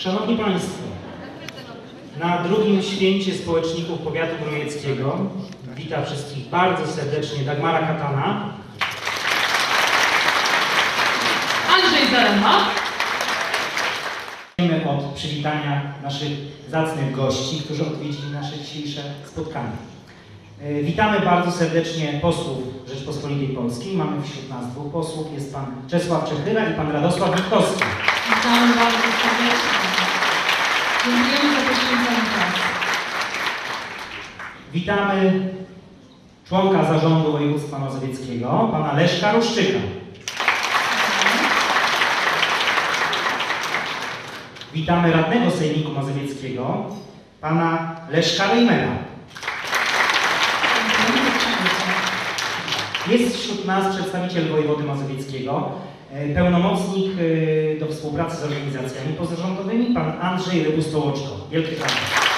Szanowni Państwo, na drugim święcie społeczników powiatu grujeckiego witam wszystkich bardzo serdecznie Dagmara Katana, Andrzej Zarema. Zaczniemy od przywitania naszych zacnych gości, którzy odwiedzili nasze dzisiejsze spotkanie. E, Witamy bardzo serdecznie posłów Rzeczpospolitej Polskiej. Mamy wśród nas dwóch posłów. Jest pan Czesław Czechyra i pan Radosław Witkowski. Witamy bardzo serdecznie. Dziękujemy za poświęconą pracę. Witamy członka zarządu województwa mazowieckiego, pana Leszka Ruszczyka. Witamy radnego Sejmiku Mazowieckiego, pana Leszka przybycie. Jest wśród nas przedstawiciel wojewody mazowieckiego, e, pełnomocnik e, do współpracy z organizacjami pozarządowymi, pan Andrzej Rybustołoczko. Wielkie brawa.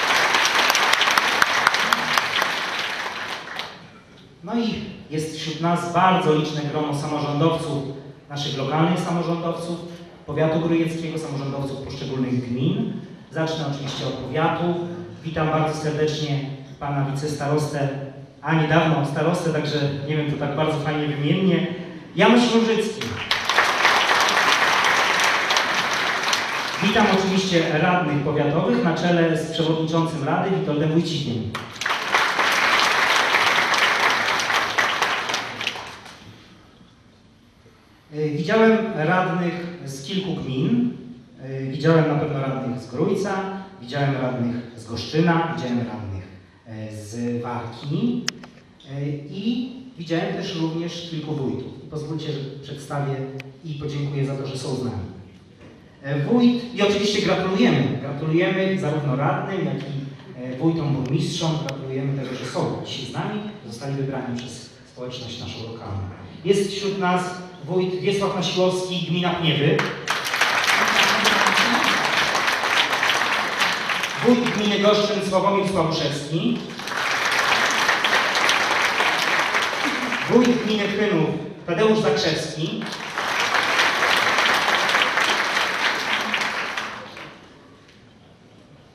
No i jest wśród nas bardzo liczne grono samorządowców, naszych lokalnych samorządowców, powiatu grujeckiego, samorządowców poszczególnych gmin. Zacznę oczywiście od powiatu. Witam bardzo serdecznie pana wicestarostę, a niedawno starostę, także nie wiem, to tak bardzo fajnie wymiennie, Janusz Różycki. Witam oczywiście radnych powiatowych na czele z przewodniczącym Rady Witoldem Wójcikiem. Widziałem radnych z kilku gmin. Y, Widziałem na pewno radnych z Grójca, widziałem radnych z Goszczyna, widziałem radnych e, z Warki e, i widziałem też również kilku wójtów. Pozwólcie, że przedstawię i podziękuję za to, że są z nami. E, Wójt i oczywiście gratulujemy. Gratulujemy zarówno radnym, jak i e, wójtom, burmistrzom. Gratulujemy tego, że są dzisiaj z nami. Zostali wybrani przez społeczność naszą lokalną. Jest wśród nas wójt Wiesław Nasiłowski, gmina Pniewy. Wójt gminy Goszczyn Sławomir Słabuszewski. Wójt gminy Krynów Tadeusz Zakrzewski.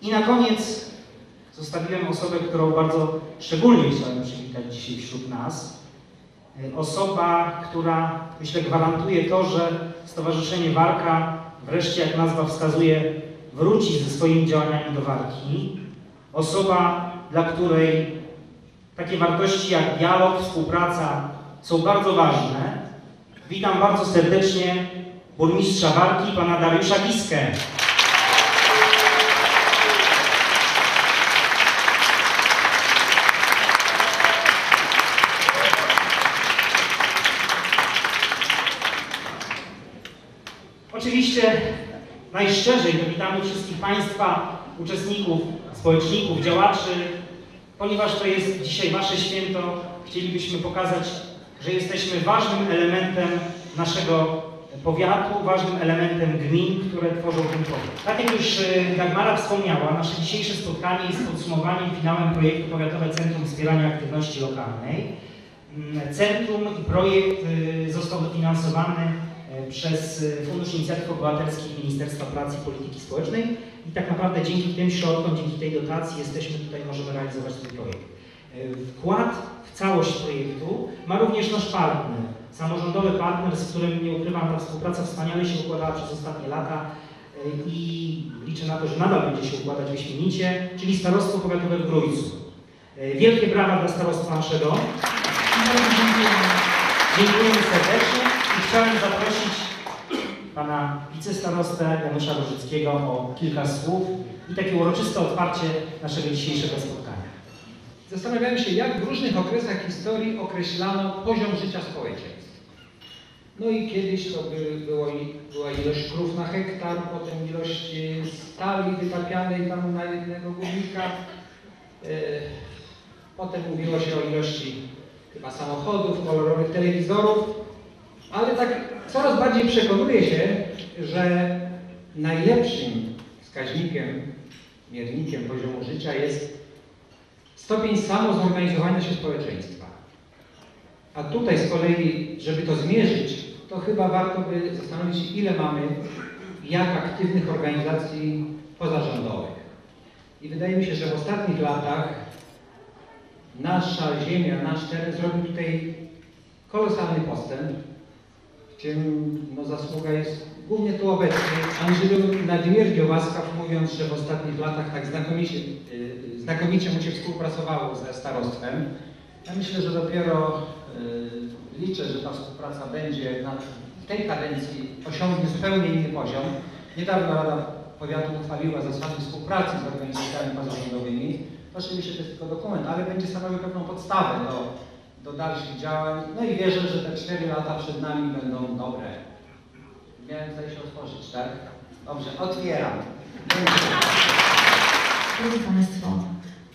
I na koniec zostawiłem osobę, którą bardzo szczególnie chciałem przywitać dzisiaj wśród nas. Osoba, która myślę gwarantuje to, że Stowarzyszenie Warka wreszcie, jak nazwa wskazuje, wróci ze swoimi działaniami do walki. Osoba, dla której takie wartości jak dialog, współpraca są bardzo ważne. Witam bardzo serdecznie burmistrza Warki, pana Dariusza Giskę. Oczywiście najszczerzej to witamy wszystkich Państwa, uczestników, społeczników, działaczy. Ponieważ to jest dzisiaj Wasze święto, chcielibyśmy pokazać, że jesteśmy ważnym elementem naszego powiatu, ważnym elementem gmin, które tworzą ten powiat. Tak jak już e, Dagmara wspomniała, nasze dzisiejsze spotkanie jest podsumowaniem finałem projektu Powiatowe Centrum Wspierania Aktywności Lokalnej. Mm, Centrum i projekt y, został dofinansowany przez y, Fundusz Inicjatyw Obywatelskich Ministerstwa Pracy i Polityki Społecznej i tak naprawdę dzięki tym środkom, dzięki tej dotacji jesteśmy tutaj, możemy realizować ten projekt. E, Wkład w całość projektu ma również nasz partner, samorządowy partner, z którym nie ukrywam, ta współpraca wspaniale się układała przez ostatnie lata e, i liczę na to, że nadal będzie się układać wyśmienicie, czyli Starostwo Powiatowe w Grójcu. E, Wielkie brawa dla starostwa naszego. Dziękujemy serdecznie chciałem zaprosić pana wicestarostę Janusza Różyckiego o kilka słów i takie uroczyste otwarcie naszego dzisiejszego spotkania. Zastanawiałem się, jak w różnych okresach historii określano poziom życia społeczeństw. No i kiedyś to by, było, była ilość krów na hektar, potem ilość e, stali wytapianej tam na jednego górnika. E, Potem mówiło się o ilości chyba samochodów, kolorowych telewizorów, ale tak coraz bardziej przekonuję się, że najlepszym wskaźnikiem, miernikiem poziomu życia jest stopień samozorganizowania się społeczeństwa. A tutaj z kolei, żeby to zmierzyć, to chyba warto by zastanowić się, ile mamy jak aktywnych organizacji pozarządowych. I wydaje mi się, że w ostatnich latach nasza ziemia, nasz teren zrobił tutaj kolosalny postęp, czym no, zasługa jest głównie tu obecny Andrzej Władimir łaskaw mówiąc, że w ostatnich latach tak znakomicie, yy, znakomicie mu się współpracowało ze starostwem. Ja myślę, że dopiero yy, liczę, że ta współpraca będzie na, w tej kadencji osiągnie zupełnie inny poziom. Niedawno Rada Powiatu uchwaliła zasady współpracy z organizacjami pozarządowymi. Oczywiście to jest tylko dokument, ale będzie stanowił pewną podstawę do, do dalszych działań. No i wierzę, że te cztery lata przed nami będą dobre. Miałem tutaj się otworzyć, tak? Dobrze, otwieram. Drodzy Państwo,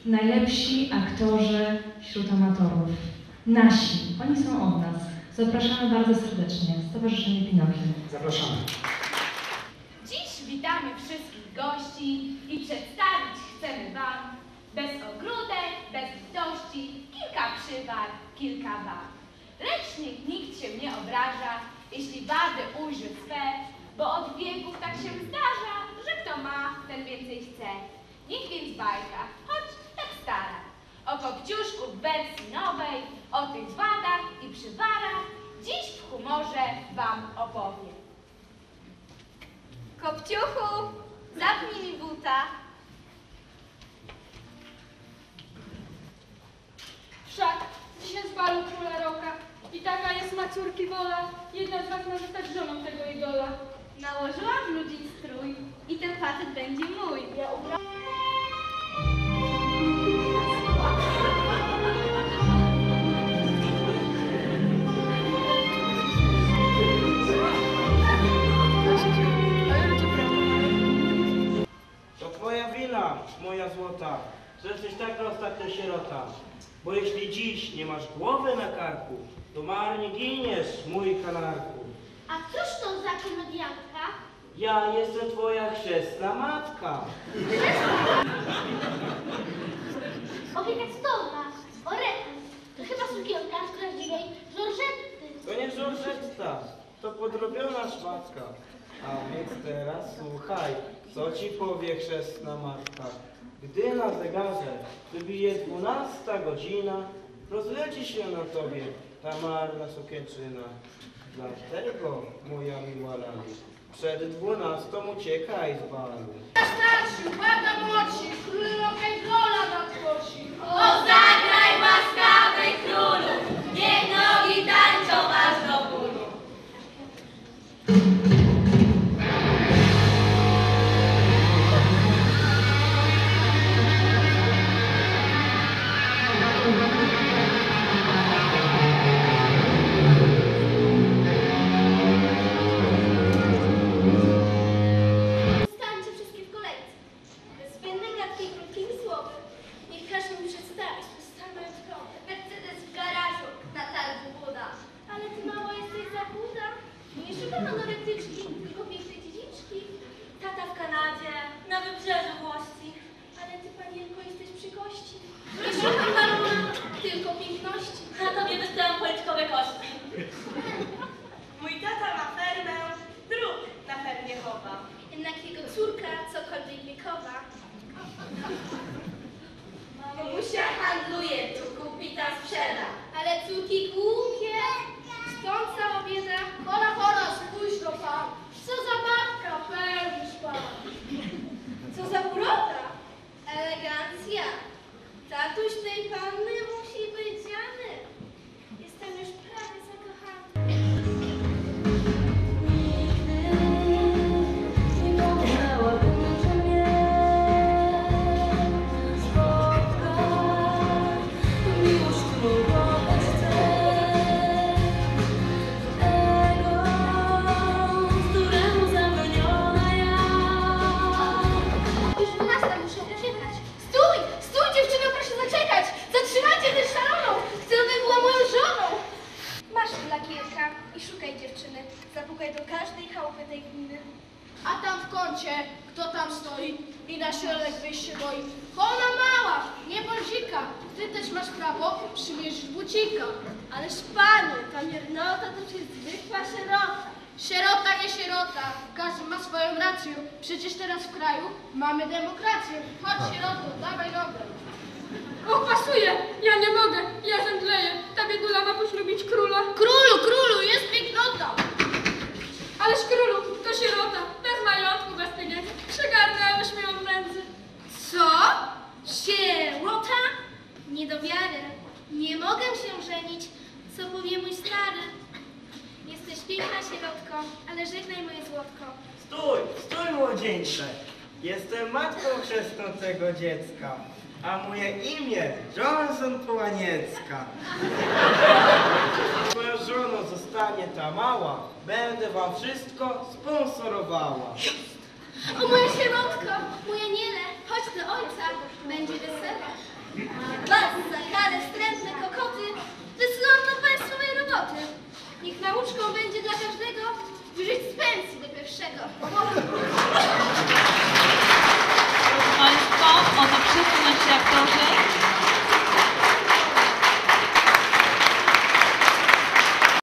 najlepsi aktorzy wśród amatorów. Nasi, oni są od nas. Zapraszamy bardzo serdecznie. Stowarzyszenie Pinokio. Zapraszamy. Dziś witamy wszystkich gości i przedstawić chcemy Wam bez ogródek, bez litości, kilka przywar, kilka wad. Lecz niech nikt się nie obraża, jeśli wady ujrzy swe, bo od wieków tak się zdarza, że kto ma, ten więcej chce. Niech więc bajka, choć tak stara, o Kopciuszku w wersji nowej, o tych wadach i przywarach, dziś w humorze Wam opowiem. Kopciuchu, zapnij mi buta. Wszak dzisiaj z balu króla roka i taka jest ma córki wola, jedna z was może stać żoną tego idola. Nałożyłam w ludzi strój i ten facet będzie mój. Ja ubra... To twoja wina, moja złota, że jesteś taka ostatnia sierota. Bo jeśli dziś nie masz głowy na karku, to marnie giniesz, mój kanarku. A cóż to za komediantka? Ja jestem twoja chrzestna matka. Opieka cudowna. O rety. To chyba sukienka z prawdziwej Żorżetty. To nie Żorżetta, to podrobiona szmatka. A więc teraz słuchaj, co ci powie chrzestna matka. Gdy na zegarze wybije dwunasta godzina, rozleci się na tobie ta marna sukienczyna. Dlatego, moja miła lali, przed dwunastą uciekaj z balu. Starszy, błagam młodsi, król rock'n'rolla nadgłosi. O zagraj łaskawy królu, Ale stoi i na środek wyjść się boi. Ona mała, nie bądzika, ty też masz prawo przymierzyć bucika. Ależ panie, ta miernota to jest zwykła sierota. Sierota, nie sierota, każdy ma swoją rację. Przecież teraz w kraju mamy demokrację. Chodź tak. sieroto, dawaj nogę. O, pasuje, ja nie mogę, ja matko. Stój, stój młodzieńcze. Jestem matką chrzestnącego dziecka, a moje imię Johnson Połaniecka. Moją żoną zostanie ta mała, będę wam wszystko sponsorowała. O moja sierotka, moja niele, chodź do ojca, będzie